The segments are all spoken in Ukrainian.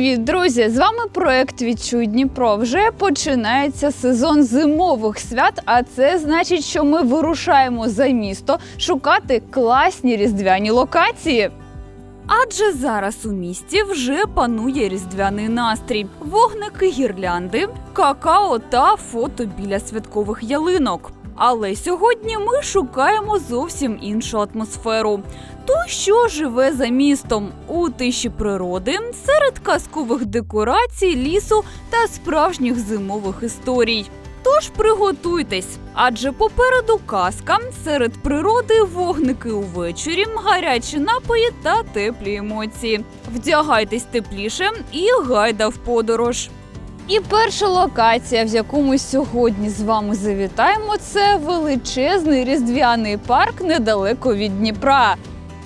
Привіт, друзі! З вами проект Відчуй Дніпро. Вже починається сезон зимових свят. А це значить, що ми вирушаємо за місто шукати класні різдвяні локації. Адже зараз у місті вже панує різдвяний настрій, вогники гірлянди, какао та фото біля святкових ялинок. Але сьогодні ми шукаємо зовсім іншу атмосферу. Ту, що живе за містом у тиші природи, серед казкових декорацій, лісу та справжніх зимових історій. Тож приготуйтесь, адже попереду казка серед природи вогники увечері, гарячі напої та теплі емоції. Вдягайтесь тепліше і гайда в подорож. І перша локація, в яку ми сьогодні з вами завітаємо, це величезний різдвяний парк недалеко від Дніпра.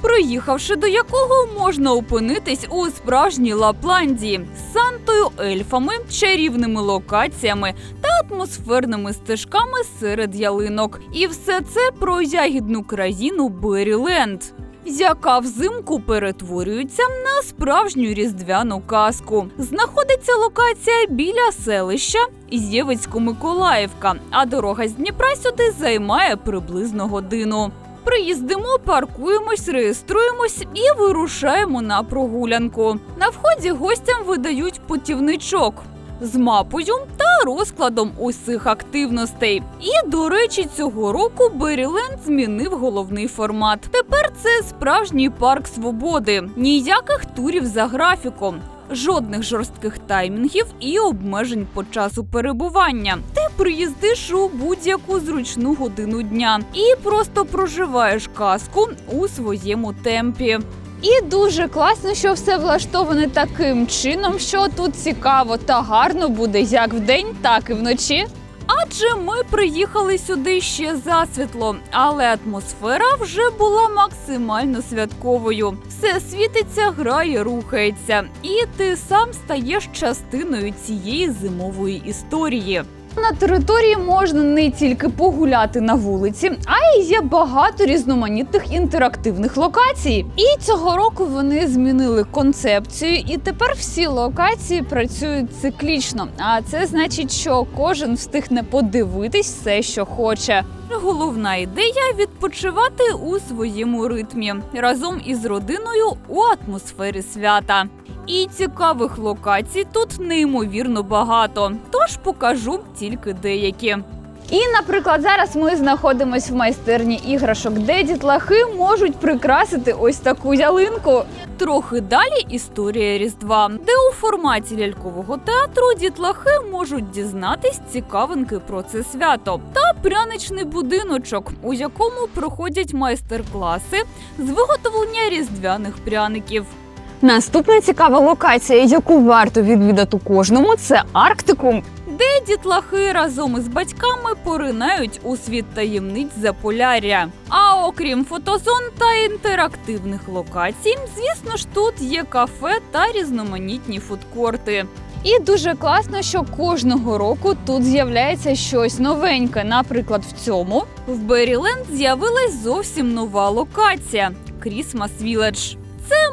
Приїхавши до якого можна опинитись у справжній Лапландії з Сантою, ельфами, чарівними локаціями та атмосферними стежками серед ялинок. І все це про ягідну країну Беріленд. Яка взимку перетворюється на справжню різдвяну казку. Знаходиться локація біля селища Євицько-Миколаївка, а дорога з Дніпра сюди займає приблизно годину. Приїздимо, паркуємось, реєструємось і вирушаємо на прогулянку. На вході гостям видають путівничок з мапою та розкладом усіх активностей. І, до речі, цього року Беріленд змінив головний формат. Тепер це справжній парк свободи, ніяких турів за графіком. Жодних жорстких таймінгів і обмежень по часу перебування. Ти приїздиш у будь-яку зручну годину дня і просто проживаєш казку у своєму темпі. І дуже класно, що все влаштоване таким чином, що тут цікаво та гарно буде як вдень, так і вночі. Адже ми приїхали сюди ще засвітло, але атмосфера вже була максимально святковою. Все світиться, грає, рухається, і ти сам стаєш частиною цієї зимової історії. На території можна не тільки погуляти на вулиці, а й є багато різноманітних інтерактивних локацій. І цього року вони змінили концепцію, і тепер всі локації працюють циклічно. А це значить, що кожен встигне подивитись все, що хоче. Головна ідея відпочивати у своєму ритмі разом із родиною у атмосфері свята. І цікавих локацій тут неймовірно багато, тож покажу тільки деякі. І, наприклад, зараз ми знаходимося в майстерні іграшок, де дітлахи можуть прикрасити ось таку ялинку. Трохи далі історія Різдва, де у форматі лялькового театру дітлахи можуть дізнатись цікавинки про це свято та пряничний будиночок, у якому проходять майстер-класи з виготовлення різдвяних пряників. Наступна цікава локація, яку варто відвідати кожному, це Арктикум. де дітлахи разом із батьками поринають у світ таємниць Заполяр'я. А окрім фотозон та інтерактивних локацій, звісно ж, тут є кафе та різноманітні фудкорти. І дуже класно, що кожного року тут з'являється щось новеньке. Наприклад, в цьому в Беріленд з'явилась зовсім нова локація Крісмас Village.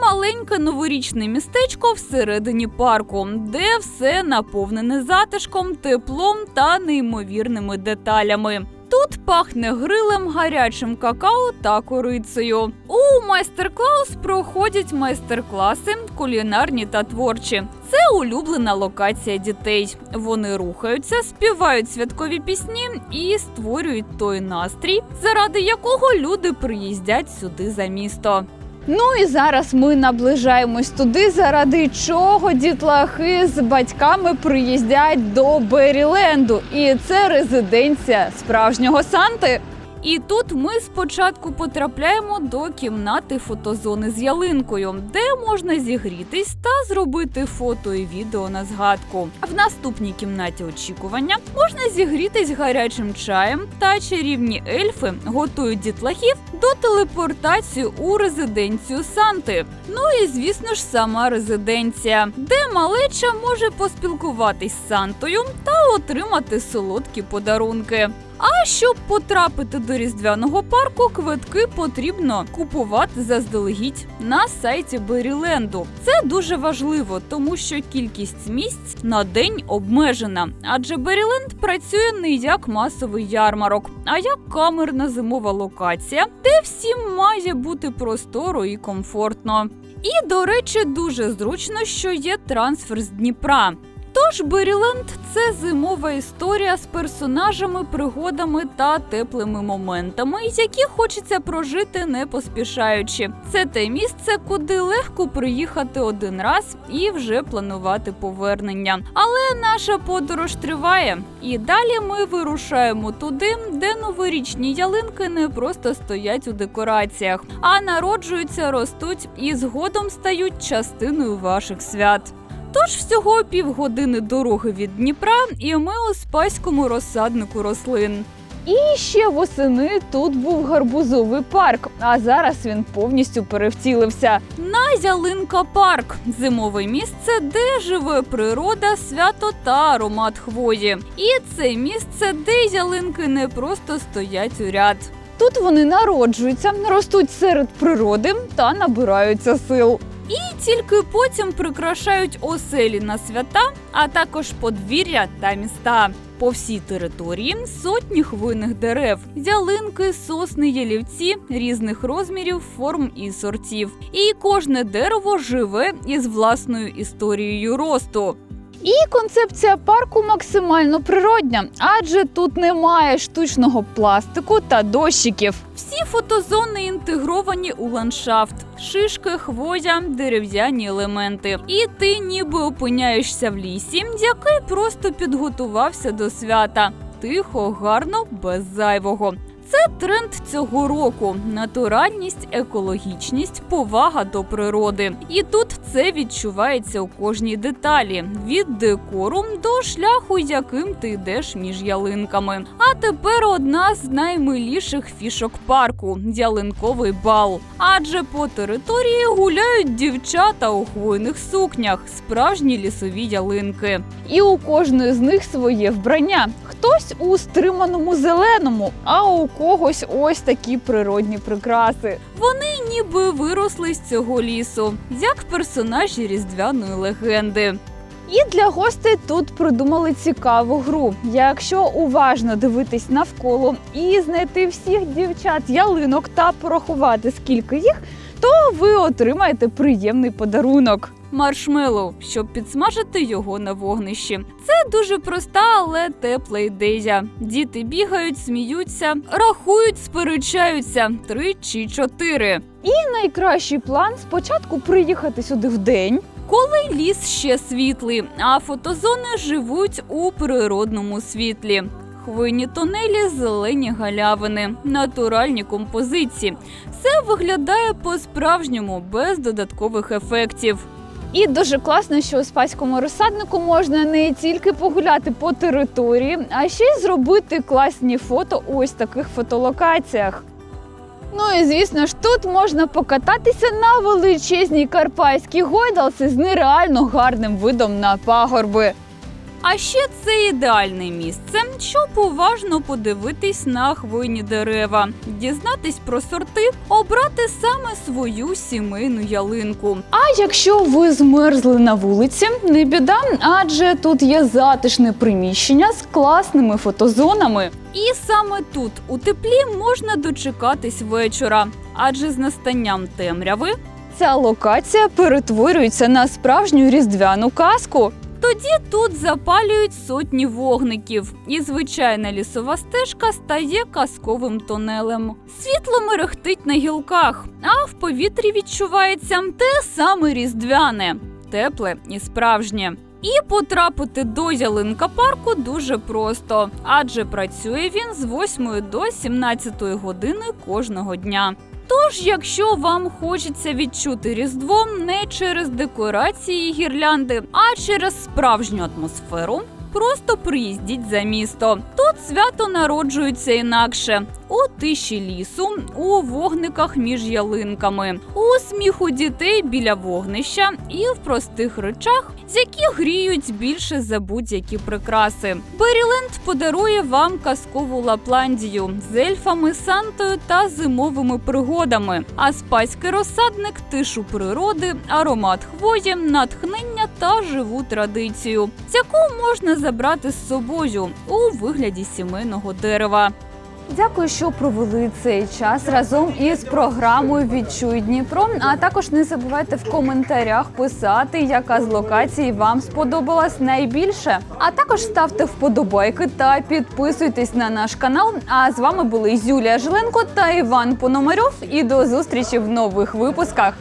Маленьке новорічне містечко всередині парку, де все наповнене затишком, теплом та неймовірними деталями. Тут пахне грилем, гарячим какао та корицею. У майстер-клаус проходять майстер-класи кулінарні та творчі. Це улюблена локація дітей. Вони рухаються, співають святкові пісні і створюють той настрій, заради якого люди приїздять сюди за місто. Ну і зараз ми наближаємось туди, заради чого дітлахи з батьками приїздять до Беріленду. І це резиденція справжнього Санти. І тут ми спочатку потрапляємо до кімнати фотозони з ялинкою, де можна зігрітись та зробити фото і відео на згадку. А в наступній кімнаті очікування можна зігрітись гарячим чаєм та чарівні ельфи готують дітлахів до телепортації у резиденцію Санти. Ну і звісно ж сама резиденція, де малеча може поспілкуватись з Сантою та отримати солодкі подарунки. А щоб потрапити до різдвяного парку, квитки потрібно купувати заздалегідь на сайті Беріленду. Це дуже важливо, тому що кількість місць на день обмежена. Адже Беріленд працює не як масовий ярмарок, а як камерна зимова локація, де всім має бути просторо і комфортно. І, до речі, дуже зручно, що є трансфер з Дніпра. Тож Беріленд це зимова історія з персонажами, пригодами та теплими моментами, які хочеться прожити не поспішаючи. Це те місце, куди легко приїхати один раз і вже планувати повернення. Але наша подорож триває, і далі ми вирушаємо туди, де новорічні ялинки не просто стоять у декораціях, а народжуються, ростуть і згодом стають частиною ваших свят. Тож всього півгодини дороги від Дніпра, і ми у спаському розсаднику рослин. І ще восени тут був гарбузовий парк, а зараз він повністю перевтілився. На ялинка парк зимове місце, де живе природа, свято та аромат хвої. І це місце, де ялинки не просто стоять у ряд. Тут вони народжуються, ростуть серед природи та набираються сил. І тільки потім прикрашають оселі на свята, а також подвір'я та міста. По всій території сотні хвойних дерев, ялинки, сосни, ялівці різних розмірів, форм і сортів. І кожне дерево живе із власною історією росту. І концепція парку максимально природня, адже тут немає штучного пластику та дощиків. Всі фотозони інтегровані у ландшафт, шишки, хвоя, дерев'яні елементи. І ти ніби опиняєшся в лісі, який просто підготувався до свята. Тихо, гарно, без зайвого. Це тренд цього року: натуральність, екологічність, повага до природи. І тут це відчувається у кожній деталі: від декору до шляху, яким ти йдеш між ялинками. А тепер одна з наймиліших фішок парку ялинковий бал. Адже по території гуляють дівчата у хвойних сукнях, справжні лісові ялинки. І у кожної з них своє вбрання. Хтось у стриманому зеленому, а у когось ось такі природні прикраси. Вони ніби виросли з цього лісу, як персонажі різдвяної легенди. І для гостей тут придумали цікаву гру. Якщо уважно дивитись навколо і знайти всіх дівчат ялинок та порахувати скільки їх, то ви отримаєте приємний подарунок. Маршмеллоу, щоб підсмажити його на вогнищі. Це дуже проста, але тепла ідея. Діти бігають, сміються, рахують, сперечаються три чи чотири. І найкращий план спочатку приїхати сюди вдень. Коли ліс ще світлий, а фотозони живуть у природному світлі. Хвойні тунелі, зелені галявини, натуральні композиції. Все виглядає по-справжньому без додаткових ефектів. І дуже класно, що у спаському розсаднику можна не тільки погуляти по території, а ще й зробити класні фото у ось таких фотолокаціях. Ну і звісно ж, тут можна покататися на величезній карпатській гойдалці з нереально гарним видом на пагорби. А ще це ідеальне місце, щоб уважно подивитись на хвойні дерева, дізнатись про сорти, обрати саме свою сімейну ялинку. А якщо ви змерзли на вулиці, не біда, адже тут є затишне приміщення з класними фотозонами. І саме тут у теплі можна дочекатись вечора, адже з настанням темряви ця локація перетворюється на справжню різдвяну казку. Тоді тут запалюють сотні вогників, і звичайна лісова стежка стає казковим тунелем. Світло мерехтить на гілках, а в повітрі відчувається те саме різдвяне, тепле і справжнє. І потрапити до ялинка парку дуже просто, адже працює він з 8 до 17 години кожного дня. Тож, якщо вам хочеться відчути Різдво не через декорації гірлянди, а через справжню атмосферу, просто приїздіть за місто. Тут свято народжується інакше. У тиші лісу, у вогниках між ялинками, у сміху дітей біля вогнища і в простих речах, з яких гріють більше за будь-які прикраси. Беріленд подарує вам казкову Лапландію з ельфами, Сантою та зимовими пригодами. А спаський розсадник тишу природи, аромат хвої, натхнення та живу традицію, з яку можна забрати з собою у вигляді сімейного дерева. Дякую, що провели цей час разом із програмою Відчуй Дніпро. А також не забувайте в коментарях писати, яка з локацій вам сподобалась найбільше. А також ставте вподобайки та підписуйтесь на наш канал. А з вами були Юлія Жиленко та Іван Пономарьов. І до зустрічі в нових випусках.